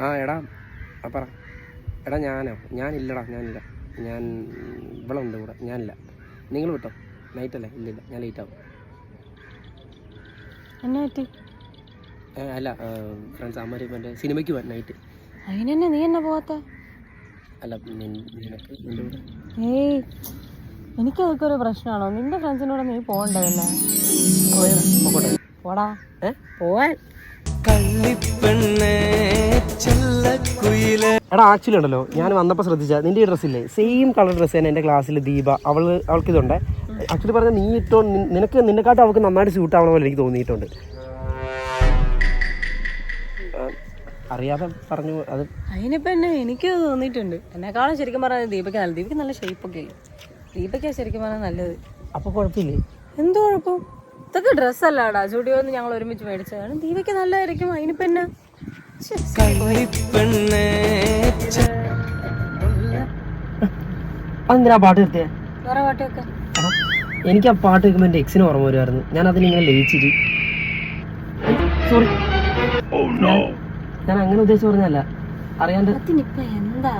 ആ എടാ. ആ പറ. എടാ ഞാനോ? ഞാനില്ലടാ ഞാനില്ല. ഞാൻ ഇവിടെ ഉണ്ട് കൂടെ. ഞാനില്ല. നിങ്ങൾ വിട്ടോ. നൈറ്റ് അല്ലേ? ഇല്ലില്ല. ഞാൻ ലേറ്റ് ആവും. എന്നെ പറ്റി? ഏ, അല്ല ഫ്രണ്ട്സ് അമ്മ എന്റെ സിനിമയ്ക്ക് പോകാൻ നൈറ്റ് അതിനെന്നെ നീ എന്നെ പോവാത്ത? അല്ല നിനക്ക് നിന്റെ കൂടെ? ഏയ് എനിക്കതൊക്കെ ഒരു പ്രശ്നമാണോ? നിന്റെ ഫ്രണ്ട്സിനോട് നീ പോകണ്ടേ പിന്നെ? പോടാ. ഏ? പോവാൻ. എടാ ആക്ച്വലി ഉണ്ടല്ലോ ഞാൻ വന്നപ്പോൾ ശ്രദ്ധിച്ചാൽ നിന്റെ ഈ ഡ്രസ്സില്ലേ സെയിം കളർ ഡ്രസ്സ് തന്നെ എന്റെ ക്ലാസ്സിൽ ദീപ അവൾ അവൾക്ക് ഇതുണ്ട്. ആക്ച്വലി പറഞ്ഞാൽ നീ ഇട്ടോ നിനക്ക് നിന്നെക്കാട്ടും അവൾക്ക് നന്നായിട്ട് സ്യൂട്ട് ആവണ പോലെ എനിക്ക് തോന്നിയിട്ടുണ്ട്. അറിയാതെ പറഞ്ഞു അത് അതിനിപ്പോ എന്നെ എനിക്ക് തോന്നിയിട്ടുണ്ട്. എന്നെക്കാളും ശരിക്കും പറഞ്ഞാൽ ദീപയ്ക്ക് നല്ല ദീപയ്ക്ക് നല്ല ഷേപ്പൊക്കെ ഇല്ലേ ദീപയ്ക്കാ ശരിക്കും പറഞ്ഞാൽ നല്ലത്. അപ്പോൾ കുഴപ്പമില്ലേ? എന്ത് കുഴപ്പം? ഇതൊക്കെ ഡ്രസ്സല്ലാടാ സ്റ്റുഡിയോ ഞങ്ങൾ ഒരുമിച്ച് മേടിച്ചതാണ്. ദീപക്ക് നല്ലതായിരിക്കും അതിനിപ്പോ എന്നാ? ശ്ശെ, അതെന്തിനാ പാട്ട് നിർത്തിയേ? വേറെ എനിക്ക് ആ പാട്ട് കേൾക്കുമ്പോൾ എന്റെ എക്സിന് ഓർമ്മ വരുമായിരുന്നു ഞാൻ അതിനിങ്ങനെ ലയിച്ചിട്ട്. സോറി ഞാൻ അങ്ങനെ ഉദ്ദേശിച്ച് പറഞ്ഞല്ല അറിയാണ്ട് എന്താ?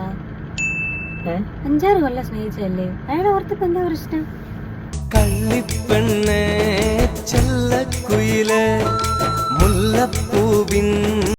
അഞ്ചാറ് കൊല്ലം സ്നേഹിച്ചല്ലേ അയാളെ ഓർത്തിപ്പോ എന്താ പ്രശ്നം? കള്ളിപ്പെണ്ണേ ചെല്ലക്കുയിലേ.